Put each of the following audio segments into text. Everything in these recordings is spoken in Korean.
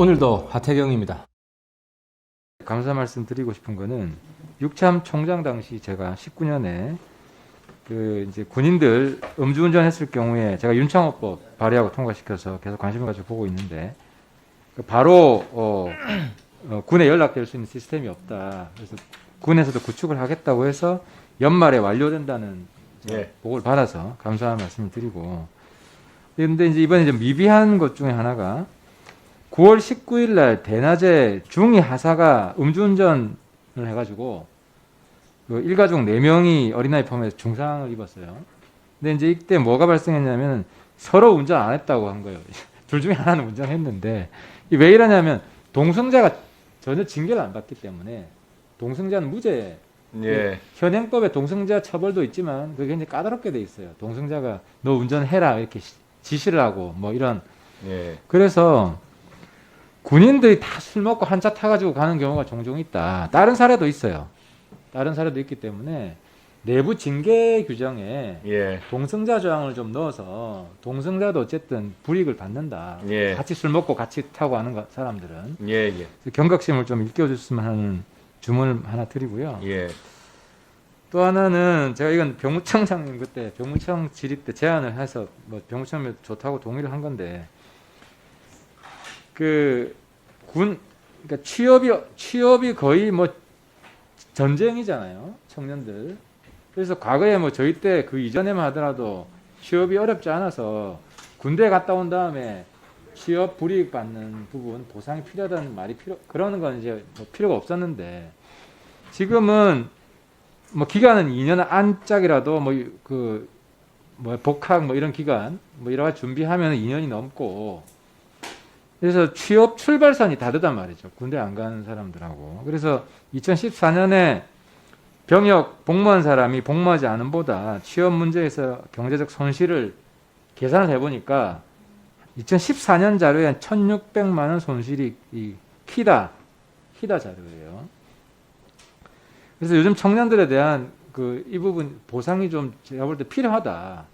오늘도 하태경입니다. 감사 말씀 드리고 싶은 거는 육참 총장 당시 제가 19년에 그 이제 군인들 음주운전 했을 경우에 제가 윤창호법 발의하고 통과시켜서 계속 관심을 가지고 보고 있는데 그 바로 어, 어, 군에 연락될 수 있는 시스템이 없다. 그래서 군에서도 구축을 하겠다고 해서 연말에 완료된다는 예. 보고를 받아서 감사한 말씀을 드리고 그런데 이제 이번에 좀 미비한 것 중에 하나가 9월 19일 날 대낮에 중위 하사가 음주운전을 해가지고 그 일가족 4명이 어린아이 포함해서 중상을 입었어요. 근데 이제 이때 뭐가 발생했냐면 서로 운전 안 했다고 한 거예요. 둘 중에 하나는 운전했는데 이왜 이러냐면 동승자가 전혀 징계를 안 받기 때문에 동승자는 무죄 예. 현행법에 동승자 처벌도 있지만 그게 굉장히 까다롭게 돼 있어요. 동승자가 너 운전해라 이렇게 시- 지시를 하고 뭐 이런 예. 그래서 군인들이 다 술 먹고 한차 타가지고 가는 경우가 종종 있다. 다른 사례도 있어요. 다른 사례도 있기 때문에 내부 징계 규정에 예. 동승자 조항을 좀 넣어서 동승자도 어쨌든 불이익을 받는다. 예. 같이 술 먹고 같이 타고 하는 거- 사람들은 예. 예. 경각심을 좀 일깨워줬으면 하는 주문을 하나 드리고요. 예. 또 하나는 제가 이건 병무청장님 그때 병무청 지립 때 제안을 해서 뭐 병무청이 좋다고 동의를 한 건데 그 군 그러니까 취업이 취업이 거의 뭐 전쟁이잖아요 청년들. 그래서 과거에 뭐 저희 때 그 이전에만 하더라도 취업이 어렵지 않아서 군대 갔다 온 다음에 취업 불이익 받는 부분 보상이 필요하다는 말이 필요 그러는 건 이제 뭐 필요가 없었는데 지금은 뭐 기간은 2년 안짝이라도 뭐 그 뭐 복학 뭐 이런 기간 뭐 가지 준비하면 2년이 넘고 그래서 취업 출발선이 다르단 말이죠. 군대 안 가는 사람들하고. 그래서 2014년에 병역 복무한 사람이 복무하지 않은 보다 취업 문제에서 경제적 손실을 계산을 해보니까 2014년 자료에 한 1,600만 원 손실이 이 키다 키다 자료예요. 그래서 요즘 청년들에 대한 그 이 부분 보상이 좀 제가 볼 때 필요하다.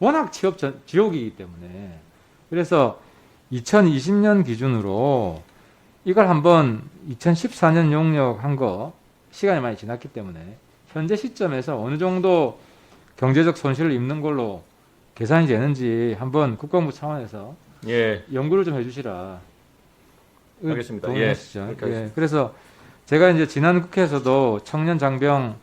워낙 취업 전, 지옥이기 때문에. 그래서 2020년 기준으로 이걸 한번 2014년 용역한 거 시간이 많이 지났기 때문에 현재 시점에서 어느 정도 경제적 손실을 입는 걸로 계산이 되는지 한번 국방부 차원에서 예. 연구를 좀 해주시라. 알겠습니다. 예, 예. 그래서 제가 이제 지난 국회에서도 청년 장병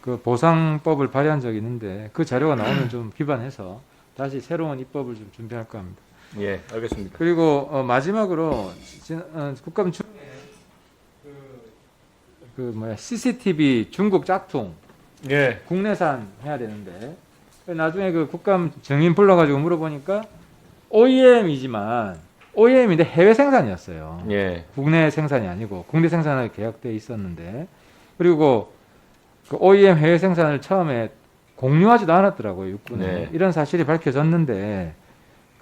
그 보상법을 발의한 적이 있는데 그 자료가 나오면 좀 기반해서 다시 새로운 입법을 좀 준비할 겁니다. 예. 알겠습니다. 그리고 어, 마지막으로 진- 어, 국감 중에 그, 그 뭐야 CCTV 중국 짝퉁 예. 국내산 해야 되는데 나중에 그 국감 증인 불러가지고 물어보니까 OEM이지만 OEM인데 해외 생산이었어요. 예. 국내 생산이 아니고 국내 생산을 계약돼 있었는데 그리고 그 OEM 해외 생산을 처음에 공유하지도 않았더라고요 육군에 네. 이런 사실이 밝혀졌는데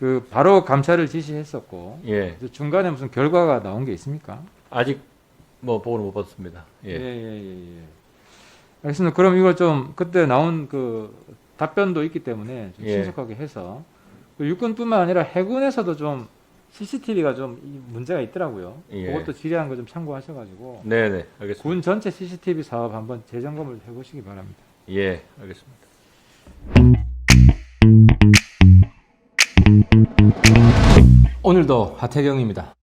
그 바로 감찰을 지시했었고 예. 중간에 무슨 결과가 나온 게 있습니까? 아직 뭐 보고를 못 받았습니다. 예, 예. 예, 예, 예. 알겠습니다. 그럼 이걸 좀 그때 나온 그 답변도 있기 때문에 좀 예. 신속하게 해서 그 육군뿐만 아니라 해군에서도 좀 CCTV가 좀 이 문제가 있더라고요. 예. 그것도 질의한 거 좀 참고하셔가지고 네, 네. 알겠습니다. 군 전체 CCTV 사업 한번 재점검을 해보시기 바랍니다. 예. 알겠습니다. 오늘도 하태경입니다.